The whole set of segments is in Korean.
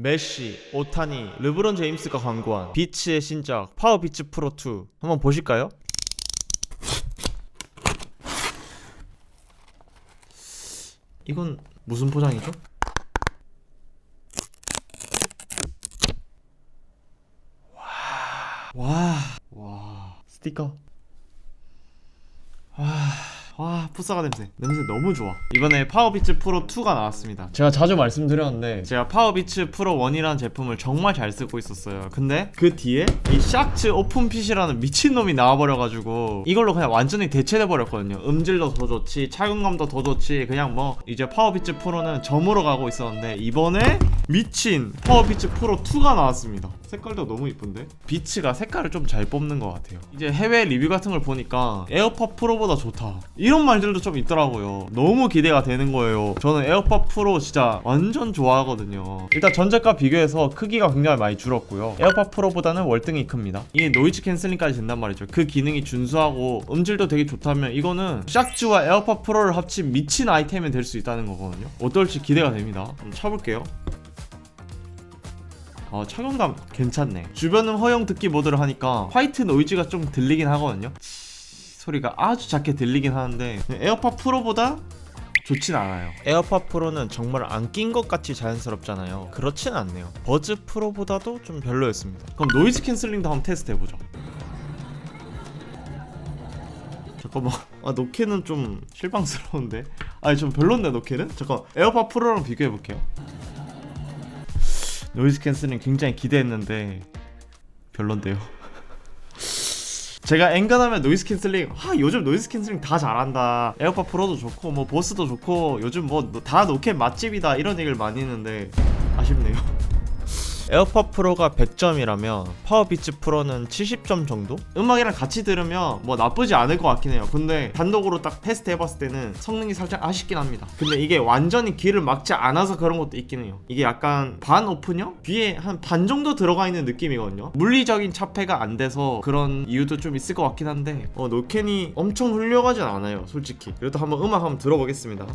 메시, 오타니, 르브론 제임스가 광고한 비츠의 신작 파워 비츠 프로 2 한번 보실까요? 이건 무슨 포장이죠? 와, 와, 와, 스티커. 와, 와, 푸사가 냄새. 냄새 너무 좋아. 이번에 파워비츠 프로 2가 나왔습니다. 제가 자주 말씀드렸는데 제가 파워비츠 프로 1이라는 제품을 정말 잘 쓰고 있었어요. 근데 그 뒤에 이 샥츠 오픈핏이라는 미친놈이 나와버려가지고 이걸로 그냥 완전히 대체돼 버렸거든요. 음질도 더 좋지, 착용감도 더 좋지. 그냥 뭐 이제 파워비츠 프로는 점으로 가고 있었는데 이번에 미친 파워비츠 프로 2가 나왔습니다. 색깔도 너무 이쁜데? 비츠가 색깔을 좀 잘 뽑는 것 같아요. 이제 해외 리뷰 같은 걸 보니까 에어팟 프로보다 좋다. 이런 말 들도 좀 있더라고요. 너무 기대가 되는 거예요. 저는 에어팟 프로 진짜 완전 좋아하거든요. 일단 전작과 비교해서 크기가 굉장히 많이 줄었고요. 에어팟 프로보다는 월등히 큽니다. 이게 노이즈 캔슬링까지 된단 말이죠. 그 기능이 준수하고 음질도 되게 좋다면 이거는 샥즈와 에어팟 프로를 합친 미친 아이템이 될 수 있다는 거거든요. 어떨지 기대가 됩니다. 한번 쳐볼게요. 어, 착용감 괜찮네. 주변음 허용 듣기 모드를 하니까 화이트 노이즈가 좀 들리긴 하거든요. 치, 소리가 아주 작게 들리긴 하는데 에어팟 프로보다 좋진 않아요. 에어팟 프로는 정말 안 낀 것 같이 자연스럽잖아요. 그렇진 않네요. 버즈 프로보다도 좀 별로였습니다. 그럼 노이즈 캔슬링도 한번 테스트 해보죠. 잠깐만, 아 노케는 좀 실망스러운데? 아니 좀 별론데 노케는? 잠깐 에어팟 프로랑 비교해 볼게요. 노이즈 캔슬링 굉장히 기대했는데 별론데요. 제가 엔간하면 노이즈 캔슬링 아 요즘 노이즈 캔슬링 다 잘한다. 에어팟 프로도 좋고 뭐 보스도 좋고 요즘 뭐 다 노캔 맛집이다. 이런 얘기를 많이 했는데 아쉽네요 에어팟 프로가 100점이라면 파워비츠 프로는 70점 정도? 음악이랑 같이 들으면 뭐 나쁘지 않을 것 같긴 해요. 근데 단독으로 딱 테스트 해봤을 때는 성능이 살짝 아쉽긴 합니다. 근데 이게 완전히 귀를 막지 않아서 그런 것도 있긴 해요. 이게 약간 반 오픈형? 귀에 한 반 정도 들어가 있는 느낌이거든요. 물리적인 차폐가 안 돼서 그런 이유도 좀 있을 것 같긴 한데 어, 노캔이 엄청 훌륭하진 않아요. 솔직히. 그래도 한번 음악 한번 들어보겠습니다.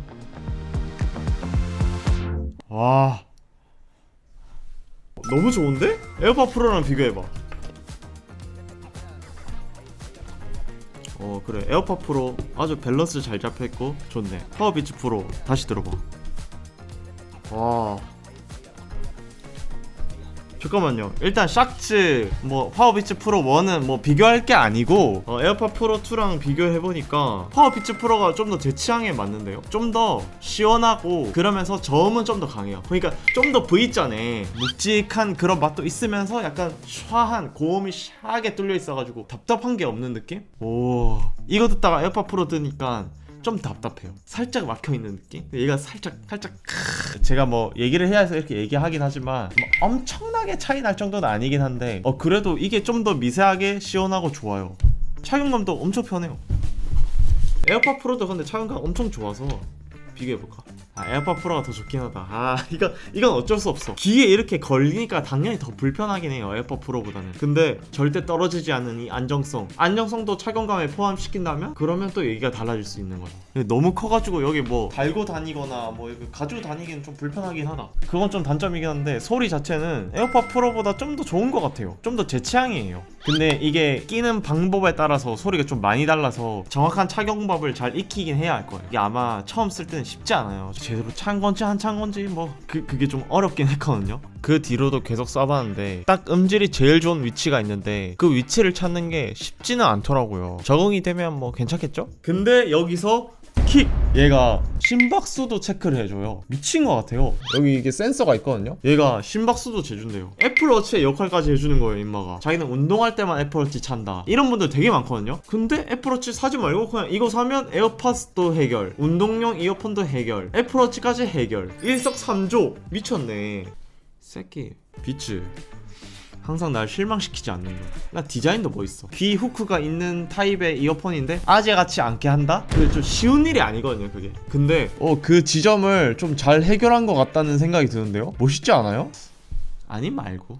와. 너무 좋은데? 에어팟 프로랑 비교해봐. 어 그래 에어팟 프로 아주 밸런스 잘 잡혀있고 좋네. 파워비츠 프로 다시 들어봐. 와. 잠깐만요. 일단 샥츠 뭐 파워비츠 프로 1은 뭐 비교할 게 아니고 어, 에어팟 프로 2랑 비교해 보니까 파워비츠 프로가 좀 더 제 취향에 맞는데요. 좀 더 시원하고 그러면서 저음은 좀 더 강해요. 그러니까 좀 더 V자네 묵직한 그런 맛도 있으면서 약간 샤한 고음이 샤하게 뚫려 있어가지고 답답한 게 없는 느낌? 오 이거 듣다가 에어팟 프로 드니까 좀 답답해요. 살짝 막혀 있는 느낌. 얘가 살짝 살짝 크... 제가 뭐 얘기를 해야 해서 이렇게 얘기하긴 하지만 뭐 엄청나게 차이 날 정도는 아니긴 한데 어 그래도 이게 좀 더 미세하게 시원하고 좋아요. 착용감도 엄청 편해요. 에어팟 프로도 근데 착용감 엄청 좋아서 비교해볼까? 아 에어팟 프로가 더 좋긴 하다. 아 이건 이건 어쩔 수 없어. 귀에 이렇게 걸리니까 당연히 더 불편하긴 해요 에어팟 프로보다는. 근데 절대 떨어지지 않는 이 안정성. 안정성도 착용감에 포함시킨다면 그러면 또 얘기가 달라질 수 있는 거죠. 근데 너무 커가지고 여기 뭐 달고 다니거나 뭐 이렇게 가지고 다니기는 좀 불편하긴 하다. 그건 좀 단점이긴 한데 소리 자체는 에어팟 프로보다 좀 더 좋은 것 같아요. 좀 더 제 취향이에요 근데 이게 끼는 방법에 따라서 소리가 좀 많이 달라서 정확한 착용법을 잘 익히긴 해야 할 거예요. 이게 아마 처음 쓸 때는 쉽지 않아요. 제대로 찬 건지 안 찬 건지 뭐 그, 그게 좀 어렵긴 했거든요. 그 뒤로도 계속 써봤는데 딱 음질이 제일 좋은 위치가 있는데 그 위치를 찾는 게 쉽지는 않더라고요. 적응이 되면 뭐 괜찮겠죠? 근데 여기서 킥! 얘가 심박수도 체크를 해줘요. 미친 것 같아요. 여기 이게 센서가 있거든요? 얘가 심박수도 재준대요. 애플워치의 역할까지 해주는 거예요 임마가. 자기는 운동할 때만 애플워치 찬다. 이런 분들 되게 많거든요? 근데 애플워치 사지 말고 그냥 이거 사면 에어팟도 해결 운동용 이어폰도 해결 애플워치까지 해결. 일석삼조. 미쳤네. 새끼. 비츠 항상 날 실망시키지 않는다. 나 디자인도 멋있어. 귀 후크가 있는 타입의 이어폰인데 아재 같지 않게 한다? 그게 좀 쉬운 일이 아니거든요, 그게. 근데 어 그 지점을 좀 잘 해결한 것 같다는 생각이 드는데요. 멋있지 않아요? 아니 말고.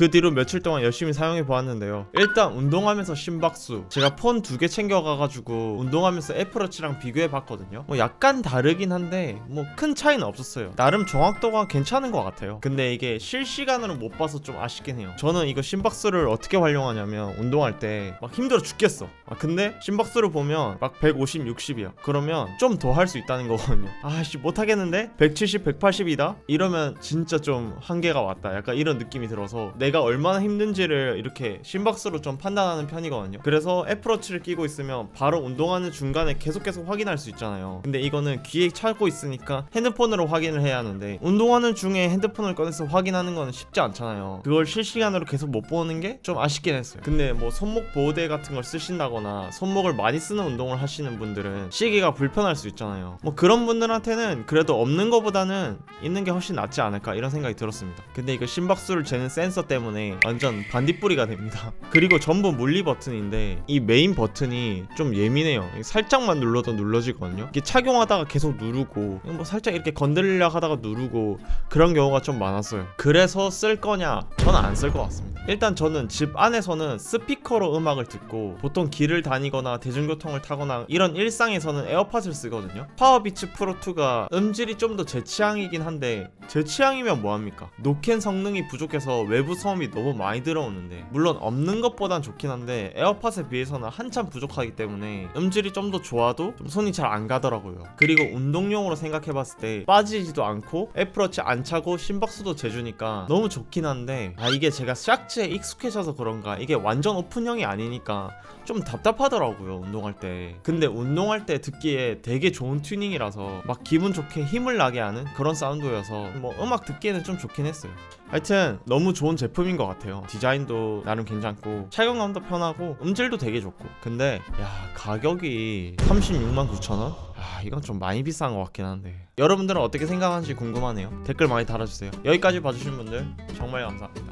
그 뒤로 며칠 동안 열심히 사용해 보았는데요. 일단 운동하면서 심박수 제가 폰 두 개 챙겨가가지고 운동하면서 애플워치랑 비교해 봤거든요. 뭐 약간 다르긴 한데 뭐 큰 차이는 없었어요. 나름 정확도가 괜찮은 것 같아요. 근데 이게 실시간으로 못 봐서 좀 아쉽긴 해요. 저는 이거 심박수를 어떻게 활용하냐면 운동할 때 막 힘들어 죽겠어. 아 근데 심박수를 보면 막 150, 60이야. 그러면 좀 더 할 수 있다는 거거든요. 아씨 못하겠는데 170, 180이다. 이러면 진짜 좀 한계가 왔다. 약간 이런 느낌이 들어서 내가 얼마나 힘든지를 이렇게 심박수로 좀 판단하는 편이거든요. 그래서 애플워치를 끼고 있으면 바로 운동하는 중간에 계속 계속 확인할 수 있잖아요. 근데 이거는 귀에 차고 있으니까 핸드폰으로 확인을 해야 하는데 운동하는 중에 핸드폰을 꺼내서 확인하는 거는 쉽지 않잖아요. 그걸 실시간으로 계속 못 보는 게 좀 아쉽긴 했어요. 근데 뭐 손목 보호대 같은 걸 쓰신다거나 손목을 많이 쓰는 운동을 하시는 분들은 시계가 불편할 수 있잖아요. 뭐 그런 분들한테는 그래도 없는 것보다는 있는 게 훨씬 낫지 않을까 이런 생각이 들었습니다. 근데 이거 심박수를 재는 센서 때문에 완전 반딧불이가 됩니다. 그리고 전부 물리 버튼인데 이 메인 버튼이 좀 예민해요. 살짝만 눌러도 눌러지거든요. 이게 착용하다가 계속 누르고 뭐 살짝 이렇게 건드리려 하다가 누르고 그런 경우가 좀 많았어요. 그래서 쓸 거냐? 저는 안 쓸 것 같습니다. 일단 저는 집 안에서는 스피커로 음악을 듣고 보통 길을 다니거나 대중교통을 타거나 이런 일상에서는 에어팟을 쓰거든요. 파워비츠 프로 2가 음질이 좀 더 제 취향이긴 한데 제 취향이면 뭐합니까? 노캔 성능이 부족해서 외부 소음이 너무 많이 들어오는데 물론 없는 것보단 좋긴 한데 에어팟에 비해서는 한참 부족하기 때문에 음질이 좀 더 좋아도 좀 손이 잘 안 가더라고요. 그리고 운동용으로 생각해봤을 때 빠지지도 않고 애플워치 안 차고 심박수도 재주니까 너무 좋긴 한데 아 이게 제가 샥 츠에 익숙해져서 그런가? 이게 완전 오픈형이 아니니까 좀 답답하더라고요 운동할 때. 근데 운동할 때 듣기에 되게 좋은 튜닝이라서 막 기분 좋게 힘을 나게 하는 그런 사운드여서 뭐 음악 듣기에는 좀 좋긴 했어요. 하여튼 너무 좋은 제품인 것 같아요. 디자인도 나름 괜찮고 착용감도 편하고 음질도 되게 좋고. 근데 야 가격이 36만 9천원? 아 이건 좀 많이 비싼 것 같긴 한데. 여러분들은 어떻게 생각하는지 궁금하네요. 댓글 많이 달아주세요. 여기까지 봐주신 분들 정말 감사합니다